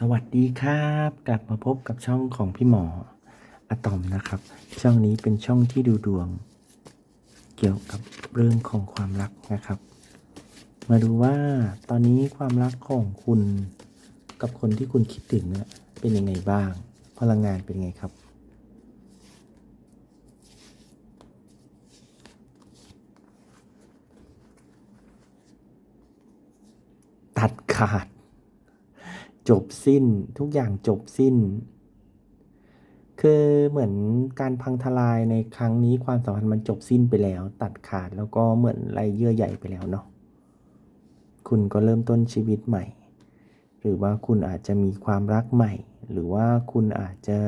สวัสดีครับ กลับมาพบกับช่องของพี่หมออะตอมนะครับ ช่องนี้เป็นช่องที่ดูดวง เกี่ยวกับเรื่องของความรักนะครับ มาดูว่าตอนนี้ความรักของคุณกับคนที่คุณคิดถึงเนี่ยเป็นยังไงบ้าง พลังงานเป็นยังไงครับ ตัดขาด จบสิ้น ทุกอย่างจบสิ้น คือเหมือนการพังทลายในครั้งนี้ความสัมพันธ์มันจบสิ้นไปแล้ว ตัดขาดแล้วก็เหมือนไรเยื่อใหญ่ไปแล้วเนาะคุณก็เริ่มต้นชีวิตใหม่ หรือว่าคุณอาจจะมีความรักใหม่ หรือว่าคุณอาจจะ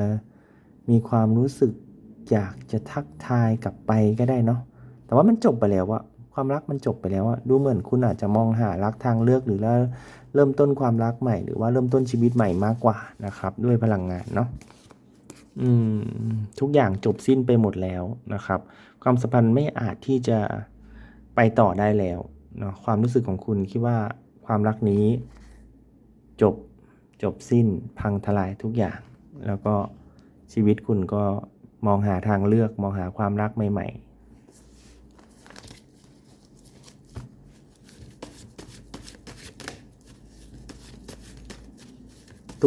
มีความรู้สึกอยากจะทักทายกลับไปก็ได้เนาะแต่ว่ามันจบไปแล้วอะ ความรักมันจบไปแล้วอะดูเหมือนคุณอาจจะมองหารักทางเลือกหรือว่าเริ่มต้นความรักใหม่ หรือว่าเริ่มต้นชีวิตใหม่มากกว่านะครับ ด้วยพลังงานเนาะอืมทุกอย่างจบสิ้นไปหมดแล้วนะครับ ความสัมพันธ์ไม่อาจที่จะไปต่อได้แล้วเนาะความรู้สึกของคุณคิดว่าความรักนี้ จบจบสิ้นพังทลายทุกอย่าง แล้วก็ชีวิตคุณก็มองหาทางเลือกมองหาความรักใหม่ ๆ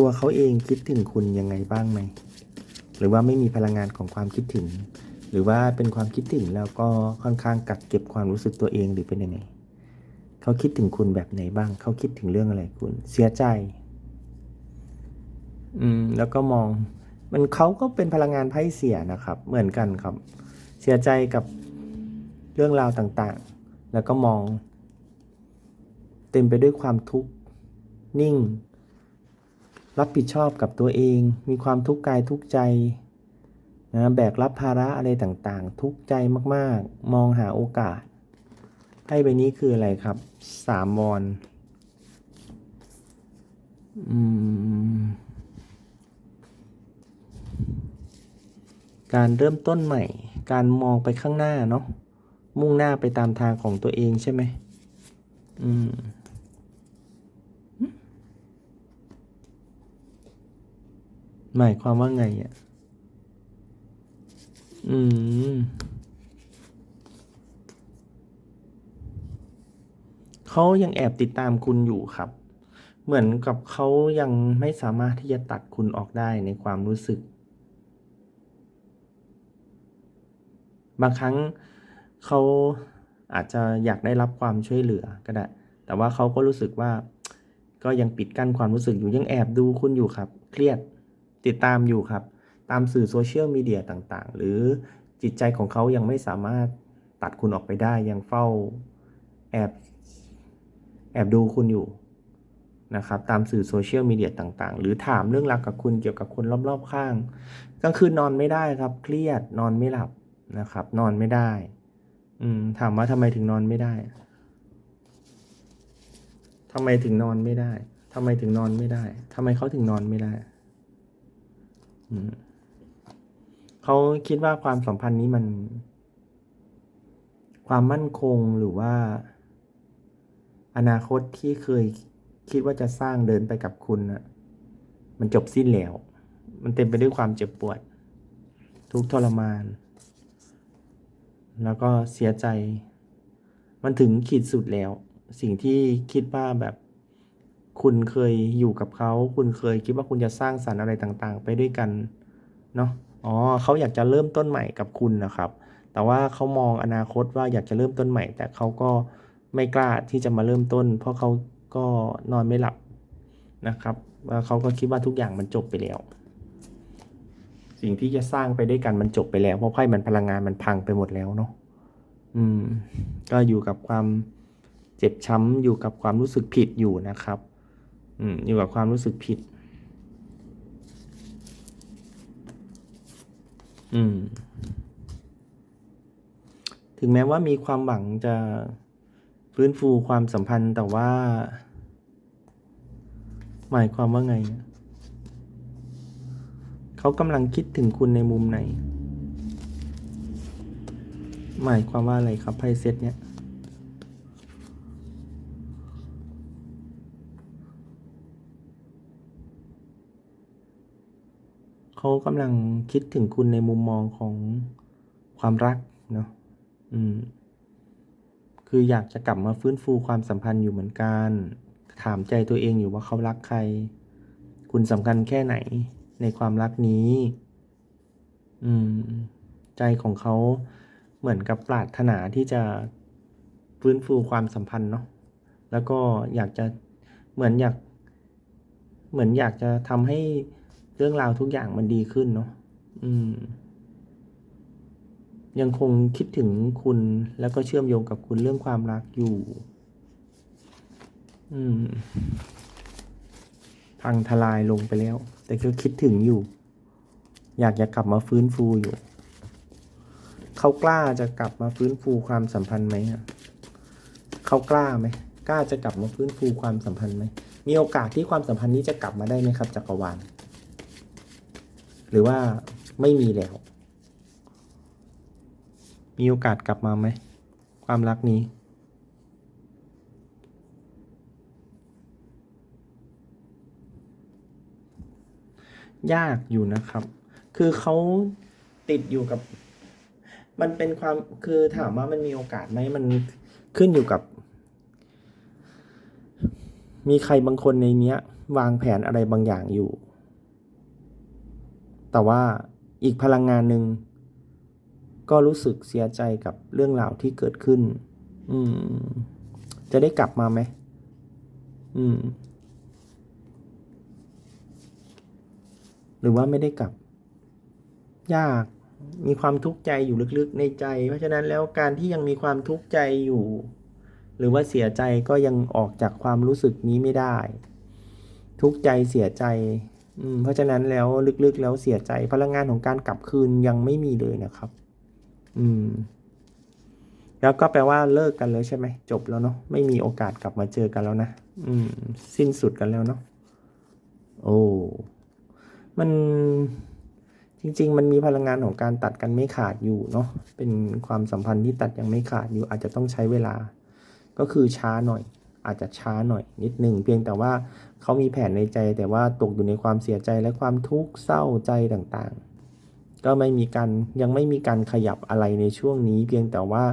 ตัวเขาเองคิดถึงคุณยังไงบ้างไหม หรือว่าไม่มีพลังงานของความคิดถึง หรือว่าเป็นความคิดถึงแล้วก็ค่อนข้างกักเก็บความรู้สึกตัวเองหรือเป็นยังไง เขาคิดถึงคุณแบบไหนบ้าง เขาคิดถึงเรื่องอะไรคุณ เสียใจ อืม แล้วก็มอง มันเขาก็เป็นพลังงานไพ่เสียนะครับ เหมือนกันครับ เสียใจกับเรื่องราวต่างๆ แล้วก็มอง เต็มไปด้วยความทุกข์นิ่ง รับผิดชอบกับตัวเอง มีความทุกข์กายทุกข์ใจนะแบกรับภาระอะไรต่างๆ ทุกข์ใจมากๆ มองหาโอกาสไพ่ใบนี้คืออะไรครับสามวอนอืมการเริ่มต้นใหม่ การมองไปข้างหน้าเนาะมุ่งหน้าไปตามทางของตัวเองใช่ไหมอืม หมายความว่าไงอะ อืม เขายังแอบติดตามคุณอยู่ครับ เหมือนกับเขายังไม่สามารถที่จะตัดคุณออกได้ในความรู้สึก บางครั้งเขาอาจจะอยากได้รับความช่วยเหลือก็ได้ แต่ว่าเขาก็รู้สึกว่า ก็ยังปิดกั้นความรู้สึกอยู่ยังแอบดูคุณอยู่ครับ เครียด ติดตามอยู่ครับ ตามสื่อโซเชียลมีเดียต่างๆ หรือจิตใจของเขายังไม่สามารถตัดคุณออกไปได้ ยังเฝ้าแอบแอบดูคุณอยู่นะครับตามสื่อโซเชียลมีเดียต่างๆ หรือถามเรื่องราวกับคุณเกี่ยวกับคนรอบๆข้างกลางคืนนอนไม่ได้ครับ เครียดนอนไม่หลับนะครับ นอนไม่ได้ อืมถามว่าทำไมถึงนอนไม่ได้ทำไมถึงนอนไม่ได้ทำไมถึงนอนไม่ได้ทำไมเขาถึงนอนไม่ได้ เขาคิดว่าความสัมพันธ์นี้มัน ความมั่นคงหรือว่า อนาคตที่เคยคิดว่าจะสร้างเดินไปกับคุณนะมันจบสิ้นแล้ว มันเต็มไปด้วยความเจ็บปวด ทุกทรมาน แล้วก็เสียใจ มันถึงขีดสุดแล้ว สิ่งที่คิดว่าแบบ คุณเคยอยู่กับเขา คุณเคยคิดว่าคุณจะสร้างสรรค์อะไรต่างๆ ไปด้วยกันเนาะอ๋อเขาอยากจะเริ่มต้นใหม่กับคุณนะครับ แต่ว่าเขามองอนาคตว่าอยากจะเริ่มต้นใหม่ แต่เขาก็ไม่กล้าที่จะมาเริ่มต้น เพราะเขาก็นอนไม่หลับนะครับว่าเขาก็คิดว่าทุกอย่างมันจบไปแล้ว สิ่งที่จะสร้างไปด้วยกันมันจบไปแล้ว เพราะไพ่มันพลังงานมันพังไปหมดแล้วเนาะอืม ก็อยู่กับความเจ็บช้ำอยู่กับความรู้สึกผิดอยู่นะครับ อืมอยู่กับความรู้สึกผิด อืม ถึงแม้ว่ามีความหวังจะฟื้นฟูความสัมพันธ์แต่ว่า หมายความว่าไง เขากำลังคิดถึงคุณในมุมไหน หมายความว่าอะไรครับไพ่เซตเนี้ย เขากำลังคิดถึงคุณในมุมมองของความรักเนาะอืม คืออยากจะกลับมาฟื้นฟูความสัมพันธ์อยู่เหมือนกัน ถามใจตัวเองอยู่ว่าเขารักใคร คุณสำคัญแค่ไหนในความรักนี้ อืม ใจของเขาเหมือนกับปรารถนาที่จะฟื้นฟูความสัมพันธ์เนาะ แล้วก็อยากจะเหมือนอยาก เหมือนอยากจะทำให้ เรื่องราวทุกอย่างมันดีขึ้นเนาะอืม ยังคงคิดถึงคุณแล้วก็เชื่อมโยงกับคุณเรื่องความรักอยู่ อืม พังทลายลงไปแล้ว แต่ก็คิดถึงอยู่ อยากจะกลับมาฟื้นฟูอยู่ เขากล้าจะกลับมาฟื้นฟูความสัมพันธ์ไหมอะเขากล้าไหมกล้าจะกลับมาฟื้นฟูความสัมพันธ์ไหมมีโอกาสที่ความสัมพันธ์นี้จะกลับมาได้ไหมครับจักรวาล หรือว่าไม่มีแล้ว มีโอกาสกลับมาไหม ความรักนี้ ยากอยู่นะครับ คือเขาติดอยู่กับ มันเป็นความคือถามว่ามันมีโอกาสไหมมันขึ้นอยู่กับ มีใครบางคนในเนี้ย วางแผนอะไรบางอย่างอยู่ แต่ว่าอีกพลังงานหนึ่งก็รู้สึกเสียใจกับเรื่องราวที่เกิดขึ้น อืม จะได้กลับมาไหม อืม หรือว่าไม่ได้กลับ ยาก มีความทุกข์ใจอยู่ลึกๆในใจ เพราะฉะนั้นแล้วการที่ยังมีความทุกข์ใจอยู่ หรือว่าเสียใจก็ยังออกจากความรู้สึกนี้ไม่ได้ ทุกข์ใจเสียใจ เพราะฉะนั้นแล้วลึกๆแล้วเสียใจพลังงานของการกลับคืนยังไม่มีเลยนะครับ อืม แล้วก็แปลว่าเลิกกันเลยใช่ไหมจบแล้วเนาะไม่มีโอกาสกลับมาเจอกันแล้วนะอืม สิ้นสุดกันแล้วเนาะโอ้มันจริง ๆ มันมีพลังงานของการตัดกันไม่ขาดอยู่เนาะเป็นความสัมพันธ์ที่ตัดยังไม่ขาดอยู่อาจจะต้องใช้เวลา ก็คือช้าหน่อย อาจจะช้าหน่อยนิดหนึ่งเพียงแต่ว่าเขามีแผนในใจแต่ว่าตกอยู่ในความเสียใจและความทุกข์เศร้าใจต่างๆ ก็ไม่มีการยังไม่มีการขยับอะไรในช่วงนี้ เพียงแต่ว่า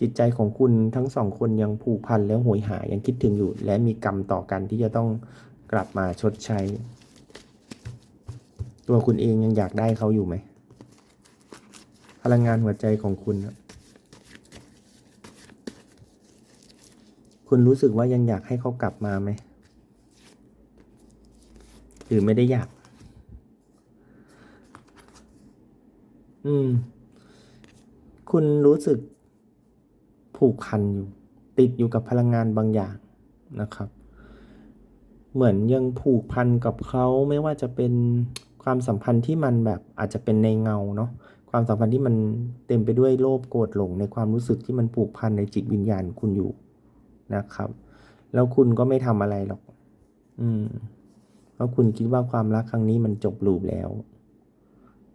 จิตใจของคุณทั้งสองคนยังผูกพันแล้วหยหายังคิดถึงอยู่ และมีกรรมต่อกันที่จะต้องกลับมาชดใช้ ตัวคุณเองยังอยากได้เขาอยู่ไหมพลังงานหัวใจของคุณอะ คุณรู้สึกว่ายังอยากให้เขากลับมาไหมหรือไม่ได้อยาก อืม คุณรู้สึกผูกพันอยู่ ติดอยู่กับพลังงานบางอย่างนะครับ เหมือนยังผูกพันกับเขาไม่ว่าจะเป็นความสัมพันธ์ที่มันแบบอาจจะเป็นในเงาเนาะความสัมพันธ์ที่มันเต็มไปด้วยโลภโกรธหลงในความรู้สึกที่มันผูกพันในจิตวิญญาณคุณอยู่ นะครับ แล้วคุณก็ไม่ทำอะไรหรอก อืม เพราะคุณคิดว่าความรักครั้งนี้มันจบลูปแล้ว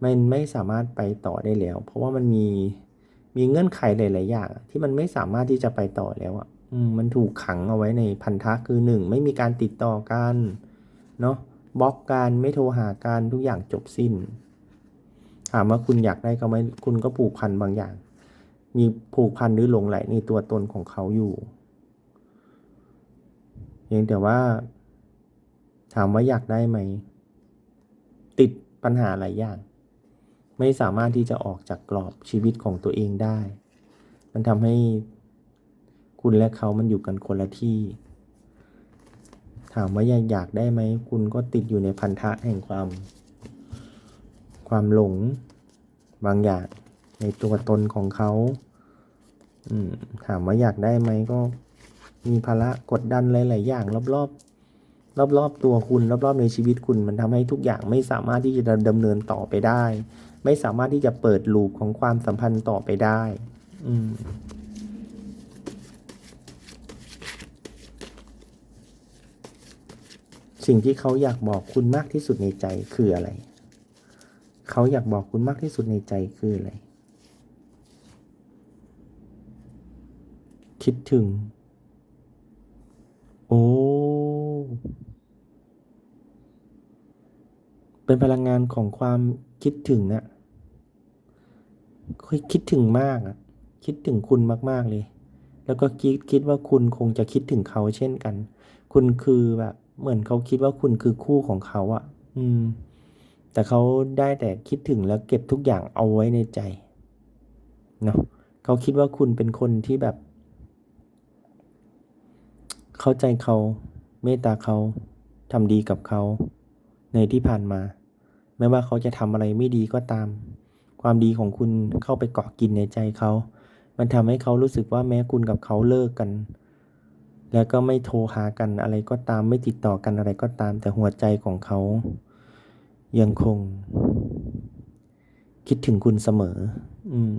มันไม่สามารถไปต่อได้แล้ว เพราะว่ามันมีมีเงื่อนไขหลายๆอย่างที่มันไม่สามารถที่จะไปต่อแล้วอะอืมมันถูกขังเอาไว้ในพันธะคือหนึ่งไม่มีการติดต่อกันเนาะบล็อกการไม่โทรหากันทุกอย่างจบสิ้น ถามว่าคุณอยากได้เขาไหมคุณก็ผูกพันบางอย่าง มีผูกพันหรือหลงไหลในตัวตนของเขาอยู่ พียงแต่ว่า ถามว่าอยากได้ไหม ติดปัญหาหลายอย่าง ไม่สามารถที่จะออกจากกรอบชีวิตของตัวเองได้ มันทำให้คุณและเขามันอยู่กันคนละที่ ถามว่ายังอยากได้ไหม คุณก็ติดอยู่ในพันธะแห่งความ ความหลง บางอย่างในตัวตนของเขาถามว่าอยากได้ไหมก็ มีภาระกดดันหลาย ๆ อย่าง รอบ ๆ รอบ ๆ ตัวคุณ รอบ ๆ ในชีวิตคุณ มันทำให้ทุกอย่างไม่สามารถที่จะดำเนินต่อไปได้ ไม่สามารถที่จะเปิดลูปของความสัมพันธ์ต่อไปได้ อืมสิ่งที่เขาอยากบอกคุณมากที่สุดในใจคืออะไร เขาอยากบอกคุณมากที่สุดในใจคืออะไร คิดถึง โอ้ เป็นพลังงานของความคิดถึงอะคิดถึงมากอะคิดถึงคุณมากๆเลย แล้วก็คิดคิดว่าคุณคงจะคิดถึงเขาเช่นกัน คุณคือแบบ เหมือนเขาคิดว่าคุณคือคู่ของเขาอะอืม แต่เขาได้แต่คิดถึงแล้วเก็บทุกอย่างเอาไว้ในใจเนาะเขาคิดว่าคุณเป็นคนที่แบบ เข้าใจเขา เมตตาเขาทำดีกับเขา ในที่ผ่านมา ไม่ว่าเขาจะทำอะไรไม่ดีก็ตาม ความดีของคุณเข้าไปเกาะกินในใจเขา มันทำให้เขารู้สึกว่าแม้คุณกับเขาเลิกกัน แล้วก็ไม่โทรหากันอะไรก็ตาม ไม่ติดต่อกันอะไรก็ตาม แต่หัวใจของเขา ยังคง คิดถึงคุณเสมอ อืม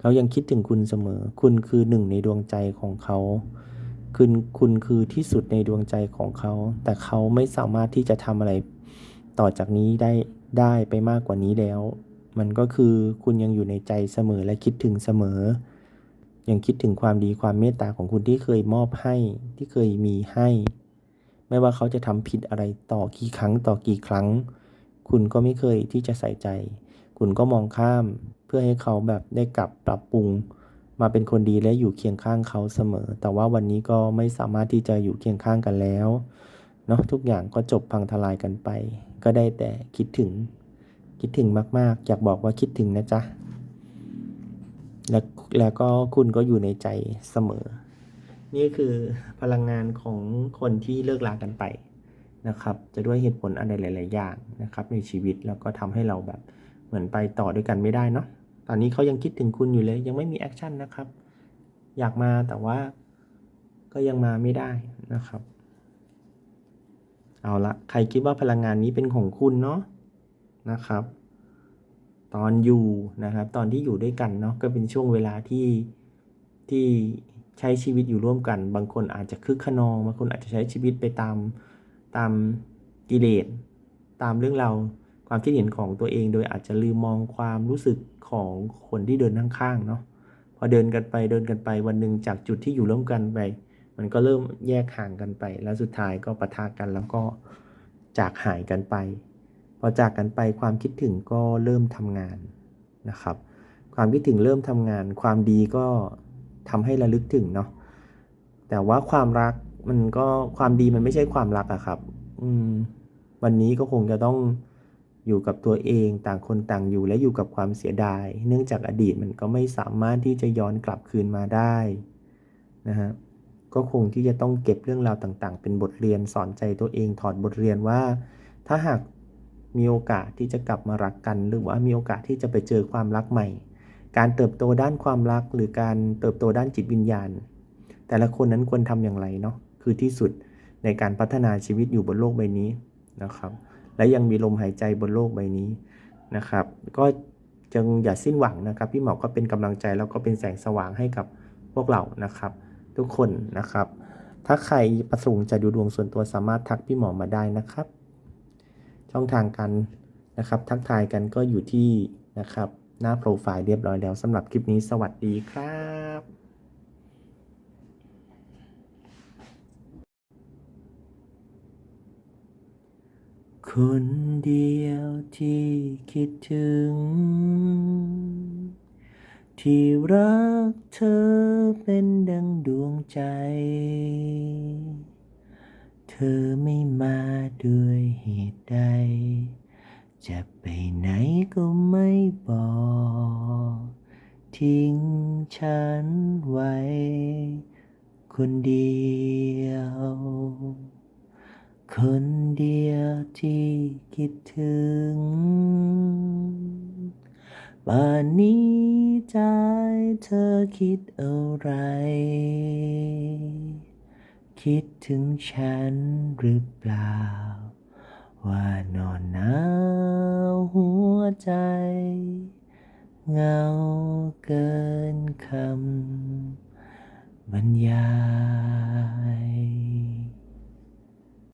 เขายังคิดถึงคุณเสมอ คุณคือหนึ่งในดวงใจของเขาคุณคุณคือที่สุดในดวงใจของเขา แต่เขาไม่สามารถที่จะทำอะไร ต่อจากนี้ได้ได้ไปมากกว่านี้แล้ว มันก็คือคุณยังอยู่ในใจเสมอและคิดถึงเสมอ ยังคิดถึงความดีความเมตตาของคุณที่เคยมอบให้ที่เคยมีให้ ไม่ว่าเขาจะทำผิดอะไรต่อกี่ครั้งต่อกี่ครั้ง คุณก็ไม่เคยที่จะใส่ใจ คุณก็มองข้ามเพื่อให้เขาแบบได้กลับปรับปรุง มาเป็นคนดีและอยู่เคียงข้างเขาเสมอ แต่ว่าวันนี้ก็ไม่สามารถที่จะอยู่เคียงข้างกันแล้วเนาะทุกอย่างก็จบพังทลายกันไป ก็ได้แต่คิดถึง คิดถึงมาก ๆ อยากบอกว่าคิดถึงนะจ๊ะ แล้วแล้วก็คุณก็อยู่ในใจเสมอ นี่คือพลังงานของคนที่เลิกลากันไปนะครับ จะด้วยเหตุผลอะไรหลาย ๆ อย่างนะครับ ในชีวิตแล้วก็ทำให้เราแบบเหมือนไปต่อด้วยกันไม่ได้เนาะ ตอนนี้เขายังคิดถึงคุณอยู่เลย ยังไม่มีแอคชั่นนะครับ อยากมาแต่ว่าก็ยังมาไม่ได้นะครับ เอาละใครคิดว่าพลังงานนี้เป็นของคุณเนาะนะครับ ตอนอยู่นะครับ ตอนที่อยู่ด้วยกันเนาะก็เป็นช่วงเวลาที่ที่ใช้ชีวิตอยู่ร่วมกัน บางคนอาจจะคึกขนองบางคนอาจจะใช้ชีวิตไปตามตามกิเลสตามเรื่องราวความคิดเห็นของตัวเอง โดยอาจจะลืมมองความรู้สึกของคนที่เดินข้างๆเนาะพอเดินกันไปเดินกันไปวันหนึ่งจากจุดที่อยู่ร่วมกันไป มันก็เริ่มแยกห่างกันไป แล้วสุดท้ายก็ปะทะกันแล้วก็จากหายกันไป พอจากกันไปความคิดถึงก็เริ่มทำงานนะครับ ความคิดถึงเริ่มทำงาน ความดีก็ทำให้ระลึกถึงเนาะแต่ว่าความรักมันก็ความดีมันไม่ใช่ความรักอะครับ อืม วันนี้ก็คงจะต้องอยู่กับตัวเองต่างคนต่างอยู่และอยู่กับความเสียดาย เนื่องจากอดีตมันก็ไม่สามารถที่จะย้อนกลับคืนมาได้นะฮะ ก็คงที่จะต้องเก็บเรื่องราวต่างๆ เป็นบทเรียนสอนใจตัวเองถอดบทเรียนว่า ถ้าหากมีโอกาสที่จะกลับมารักกัน หรือว่ามีโอกาสที่จะไปเจอความรักใหม่ การเติบโตด้านความรัก หรือการเติบโตด้านจิตวิญญาณ แต่ละคนนั้นควรทำอย่างไรเนาะคือที่สุดในการพัฒนาชีวิตอยู่บนโลกใบนี้นะครับ และยังมีลมหายใจบนโลกใบนี้นะครับ ก็จึงอย่าสิ้นหวังนะครับ พี่หมอก็เป็นกำลังใจแล้วก็เป็นแสงสว่างให้กับพวกเรานะครับ ทุกคนนะครับ ถ้าใครประสงค์จะดูดวงส่วนตัวสามารถทักพี่หมอมาได้นะครับ ช่องทางกันนะครับ ทักทายกันก็อยู่ที่นะครับหน้าโปรไฟล์เรียบร้อยแล้วสำหรับคลิปนี้สวัสดีครับคนเดียวที่คิดถึง ที่รักเธอเป็นดังดวงใจ เธอไม่มาด้วยเหตุใด จะไปไหนก็ไม่บอก ทิ้งฉันไว้ คนเดียว คนเดียวที่คิดถึง ป่านนี้ใจเธอคิดอะไร คิดถึงฉันหรือเปล่า ว่านอนหนาวหัวใจเหงาเกินคำบรรยาย